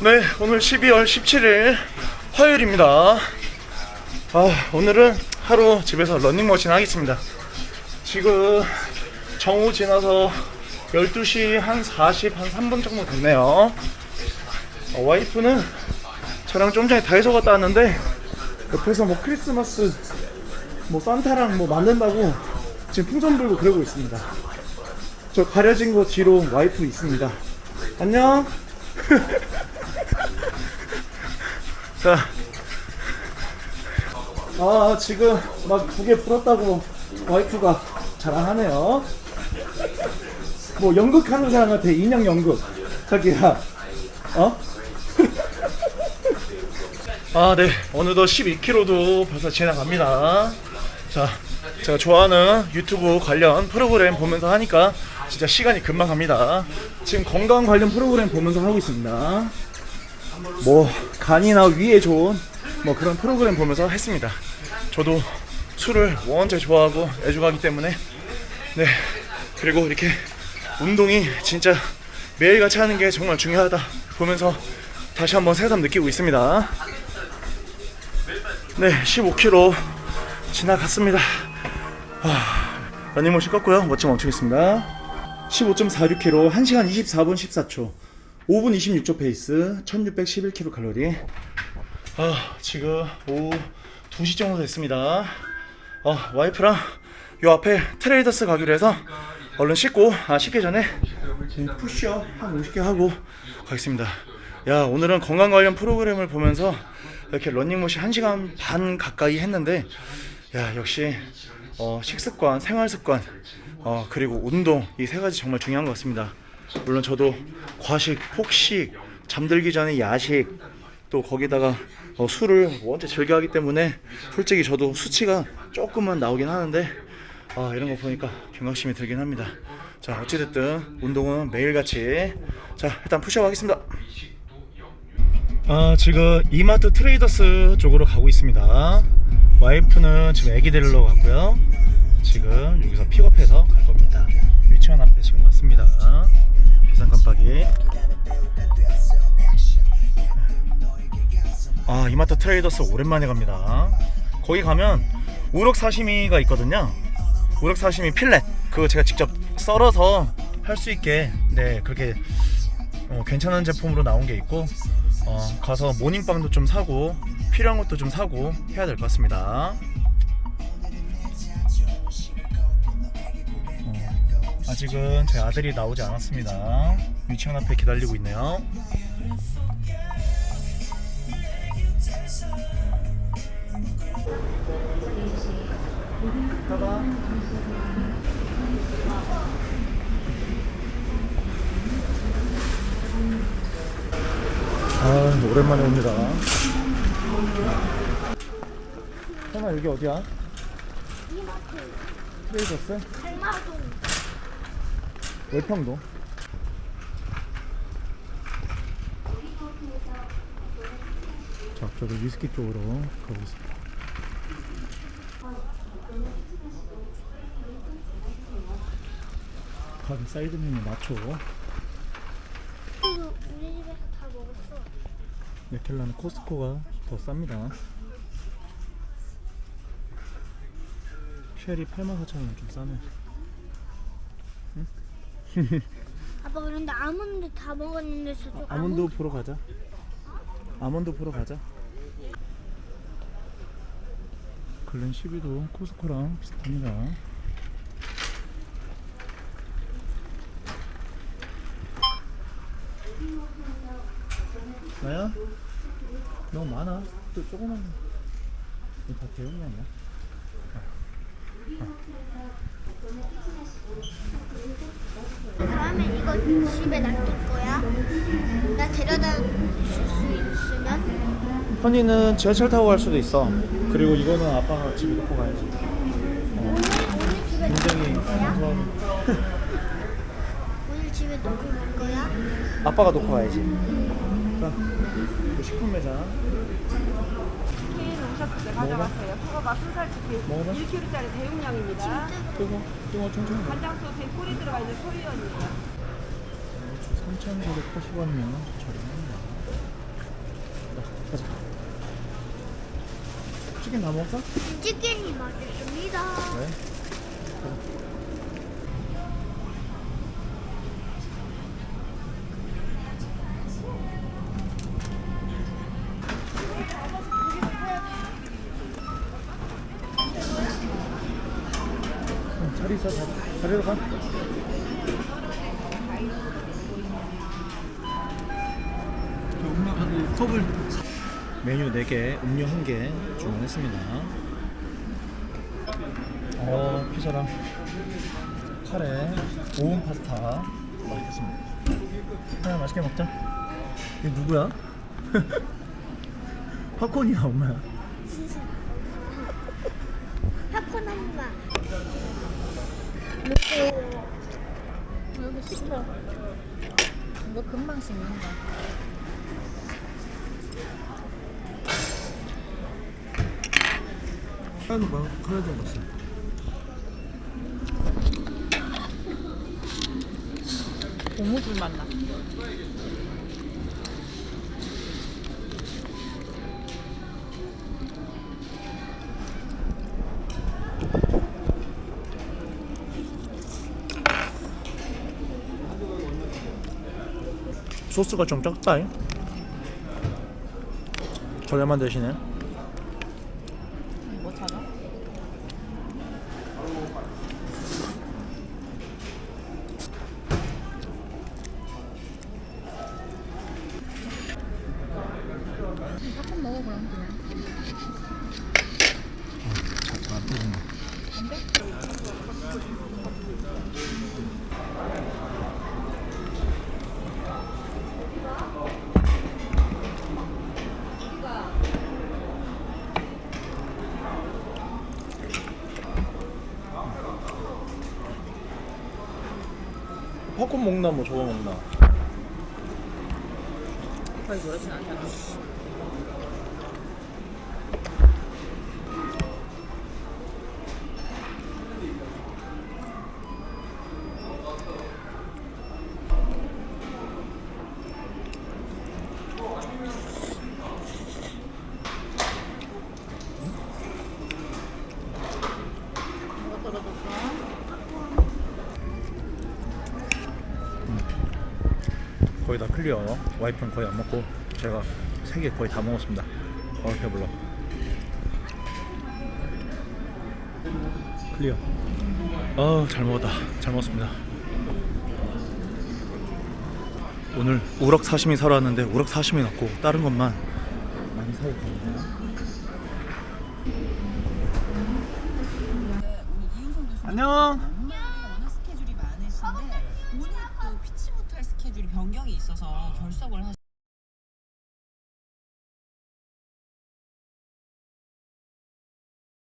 네, 오늘 12월 17일 화요일입니다. 아, 오늘은 하루 집에서 런닝머신 하겠습니다. 지금 정오 지나서 12시 한 40, 한 3분 정도 됐네요. 어, 와이프는 저랑 좀 전에 다이소 갔다 왔는데 옆에서 뭐 크리스마스 뭐 산타랑 뭐 만든다고 지금 풍선 불고 그러고 있습니다. 저 가려진 거 뒤로 와이프 있습니다. 안녕. 자, 아 지금 막 두 개 풀었다고 와이프가 자랑하네요. 뭐 연극 하는 사람한테 인형 연극. 자기야, 어? 아, 네. 어느덧 12km도 벌써 지나갑니다. 자, 제가 좋아하는 유튜브 관련 프로그램 보면서 하니까 진짜 시간이 금방 갑니다. 지금 건강 관련 프로그램 보면서 하고 있습니다. 뭐 간이나 위에 좋은 뭐 그런 프로그램 보면서 했습니다. 저도 술을 원체 좋아하고 애주가기 때문에 네 그리고 이렇게 운동이 진짜 매일같이 하는 게 정말 중요하다 보면서 다시 한번 새삼 느끼고 있습니다. 네 15km 지나갔습니다. 아, 러닝머신 껐고요. 멋지 멈추겠습니다. 15.46km 1시간 24분 14초 5분 26초 페이스 1611kcal 아 지금 오후 2시 정도 됐습니다. 어, 와이프랑 요 앞에 트레이더스 가기로 해서 얼른 씻고 아 씻기 전에 이 푸시업 한 50개 하고 가겠습니다. 야 오늘은 건강 관련 프로그램을 보면서 이렇게 러닝머신 1시간 반 가까이 했는데 야 역시 어, 식습관 생활습관 어, 그리고 운동 이 세 가지 정말 중요한 것 같습니다 물론 저도 과식, 폭식, 잠들기 전에 야식, 또 거기다가 어, 술을 원체 즐겨하기 때문에 솔직히 저도 수치가 조금만 나오긴 하는데 아, 이런 거 보니까 경각심이 들긴 합니다. 자 어찌됐든 운동은 매일같이 자 일단 푸시업 하겠습니다. 아 지금 이마트 트레이더스 쪽으로 가고 있습니다. 와이프는 지금 애기 데리러 갔고요. 지금 여기서 픽업해서 갈 겁니다. 유치원 앞에 지금 왔습니다. 비상 깜빡이. 아 이마트 트레이더스 오랜만에 갑니다. 거기 가면 우럭 사시미가 있거든요. 우럭 사시미 필렛 그거 제가 직접 썰어서 할 수 있게 네 그렇게 어, 괜찮은 제품으로 나온 게 있고 어, 가서 모닝빵도 좀 사고 필요한 것도 좀 사고 해야 될 것 같습니다. 아직은 제 아들이 나오지 않았습니다. 유치원 앞에 기다리고 있네요. 봐봐. 아, 오랜만에 옵니다. 현아 여기 어디야? 트레이더스? 달마동 월평도. 자, 저도 위스키 쪽으로 가고 있습니다. 가게 사이드 메뉴 나초. 그거 우리 집에서 다 먹었어 네켈라는 코스코가 더 쌉니다. 쉘이 84,000원 좀 싸네. 아빠 그런데 아몬드 다 먹었는데 저쪽 아몬드 보러 가자. 아몬드 보러 가자. 글렌 12도 코스코랑 비슷합니다. 나야? 너무 많아. 또 조그만 거. 이거 다 대용량이야. 그러면 이거 집에 놔둘 거야? 나 데려다 줄 수 있으면? 현이는 지하철 타고 갈 수도 있어. 그리고 이거는 아빠가 집에 놓고 가야지. 어, 오늘 오늘 집에 굉장히 거야? 오늘 집에 놓고 갈 거야? 아빠가 놓고 가야지. 자, 그 식품 매장. 셔츠들 가져왔어요. 그거가 순살치킨 1kg짜리 대용량입니다. 뜨거, 뜨거, 천천히. 간장 소스에 꿀이 들어가 있는 소리언이에요. 3,980원이면 저렴합니다. 가자. 치킨 다 먹었어? 치킨이 맛있습니다. 그래? 리 있어 자리 자리로 가 컵을 메뉴 4개, 음료 1개 주문했습니다. 어, 피자랑 카레, 오븐 파스타 맛있겠습니다. 하나 맛있게 먹자. 이게 누구야? 팝콘이야 엄마야. 팝콘 한 번. 여기 시켜. 이거 금방 식는다. 하나도 봐, 하나도 봤어. 고무줄 맛나. 소스가 좀 적다. 잉? 저렴한 대신에 뭐 찾아? 팝콘 먹어 그럼 그냥. 안 돼? 팝콘 먹나 뭐 저거 먹나. 거의 그렇진 않잖아. 거의 다 클리어. 와이프는 거의 안 먹고 제가 세 개 거의 다 먹었습니다. 어 배불러. 클리어. 아잘 먹었다. 잘 먹었습니다. 오늘 우럭 사시미 사러 왔는데 우럭 사시미 넣고 다른 것만 많이 사고 갑니다. 안녕. 있어서 결석을 하시